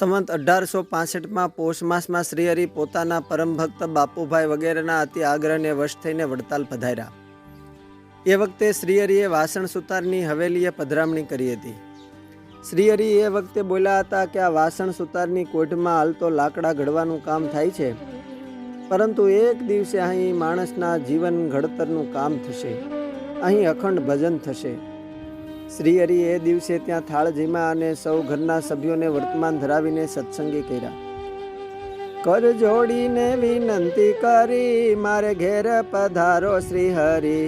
સંવંત અઢારસો પાસઠમાં પોષ માસમાં શ્રીહરિ પોતાના પરમ ભક્ત બાપુભાઈ વગેરેના અતિ આગ્રહને વશ થઈને વડતાલ પધાર્યા. એ વખતે શ્રીહરિએ વાસણ સુતારની હવેલીએ પધરામણી કરી હતી. શ્રીહરિ એ વખતે બોલ્યા હતા કે આ વાસણ સુતારની કોઢમાં હાલ તો લાકડા ઘડવાનું કામ થાય છે, પરંતુ એક દિવસે અહીં માણસના જીવન ઘડતરનું કામ થશે. અહીં અખંડ ભજન થશે. શ્રીહરિ એ દિવસે ત્યાં થાળ જીમા અને સૌ ઘરના સભ્યોને વર્તમાન ધરાવીને સત્સંગી કર્યા. કર જોડીને વિનંતી કરી, મારે ઘેર પધારો શ્રી હરિ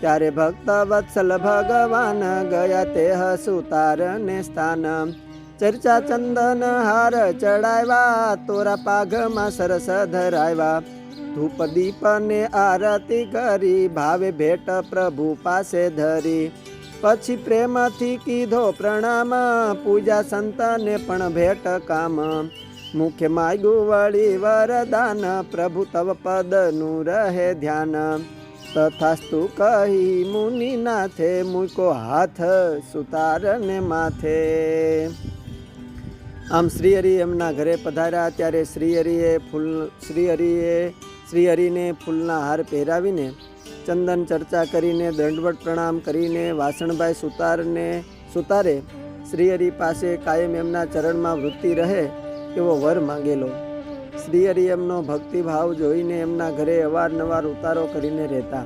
ત્યારે ભક્ત વત્સલ ભગવાન ગયા તે સુતાર ને સ્થાન. ચર્ચા ચંદન હાર ચડાવ્યા, તોરા પાઘમાં સરસ ધરાવ્યા. ધૂપ દીપ ને આરતી કરી, ભાવે ભેટ પ્રભુ પાસે ધરી. પછી પ્રેમથી કીધો પ્રણામ, પૂજા સંતાને પણ ભેટ કામ. મુખ્ય માગ્યું વળી વરદાન, પ્રભુ તવ પદનું રહે ધ્યાન. તથાસ્તુ કહી મુનિ નાથે મૂકો હાથ સુતારને માથે. આમ શ્રીહરિ એમના ઘરે પધાર્યા, ત્યારે શ્રીહરિએ ફૂલ, શ્રીહરિએ, શ્રીહરિને ફૂલના હાર પહેરાવીને ચંદન ચર્ચા કરીને, દંડવટ પ્રણામ કરીને, વાસણભાઈ સુતારને, સુતારે, શ્રીહરિ પાસે કાયમ એમના ચરણમાં વૃત્તિ રહે એવો વર માંગેલો. શ્રીહરિ એમનો ભક્તિભાવ જોઈને એમના ઘરે અવારનવાર ઉતારો કરીને રહેતા.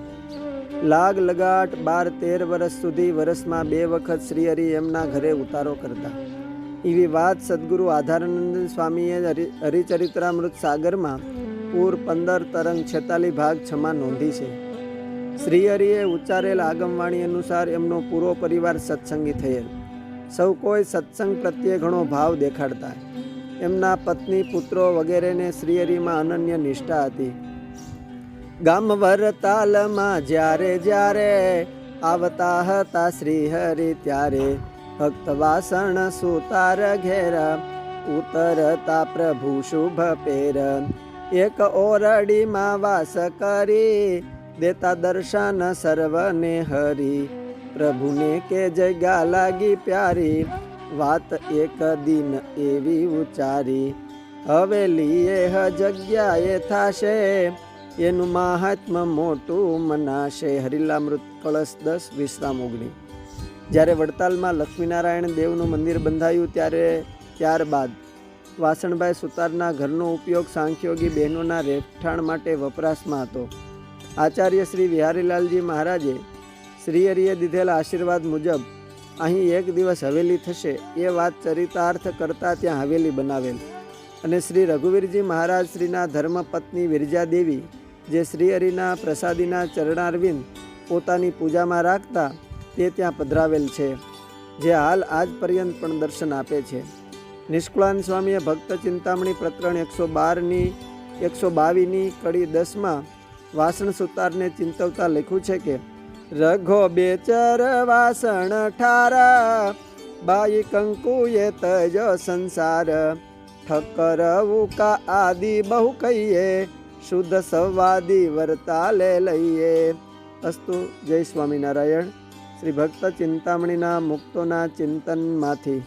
લાગ લગાટ બાર તેર વર્ષ સુધી વર્ષમાં બે વખત શ્રીહરિ એમના ઘરે ઉતારો કરતા. એવી વાત સદગુરુ આધારાનંદ સ્વામીએ હરિ, હરિચરિત્રામૃત સાગરમાં પૂર, પંદર, તરંગ છેતાલી ભાગ છમાં નોંધી છે. શ્રીહરિએ ઉચ્ચારેલ આગમવાણી અનુસાર એમનો પૂરો પરિવાર સત્સંગી થયેલ. સૌ કોઈ સત્સંગ પ્રત્યે ઘણો ભાવ દેખાડતા. એમના પત્ની, પુત્રો વગેરેને શ્રીહરિમાં અનન્ય નિષ્ઠા હતી. ગામ વરતાલમાં જ્યારે જ્યારે આવતા હતા શ્રીહરિ ત્યારે ભક્ત વાસણ સુતાર ઘેર, ઉતરતા પ્રભુ શુભ પેર. એક ઓરડીમાં વાસ કરી દેતા દર્શન સર્વને હરી. પ્રભુને કે જગ્યા લાગી પ્યારી, વાત એક દિન એવી ઉચ્ચારી. હવેલીએ હ જગ્યાએ થાશે, એનું મહાત્મ મોટું મનાશે. હરિલામૃત કળશ દસ વિશ્રામ ઓગણી. જ્યારે વડતાલમાં લક્ષ્મીનારાયણ દેવનું મંદિર બંધાયું ત્યારે, ત્યારબાદ વાસણભાઈ સુતારના ઘરનો ઉપયોગ સાંખ્યોગી બહેનોના રહેઠાણ માટે વપરાશમાં હતો. આચાર્ય શ્રી વિહારીલાલજી મહારાજે શ્રીહરિએ દીધેલા આશીર્વાદ મુજબ અહીં એક દિવસ હવેલી થશે. એ વાત ચરિતાર્થ કરતાં ત્યાં હવેલી બનાવેલ. અને શ્રી રઘુવીરજી મહારાજ શ્રીના ધર્મપત્ની વિરજા દેવી જે શ્રીહરિના પ્રસાદીના ચરણારવિંદ પોતાની પૂજામાં રાખતા, તે ત્યાં પધરાવેલ છે, જે હાલ આજ પર્યંત પણ દર્શન આપે છે. નિષ્કુળાન સ્વામીએ ભક્ત ચિંતામણી પ્રકરણ એકસો બારની, એકસો બાવીની કડી દસમાં વાસણ સુતારને ચિંતવતા લખ્યું છે કે, રઘો બેચર વાસણ ઠારા, બાઈ કંકુએ તજો સંસાર. ઠક્કર ઉકા આદિ બહુ કહીએ, શુદ્ધ સંવાદી વર્તાલે લઈએ. અસ્તુ, જય સ્વામિનારાયણ. શ્રી ભક્ત ચિંતામણીના મુક્તોના ચિંતનમાંથી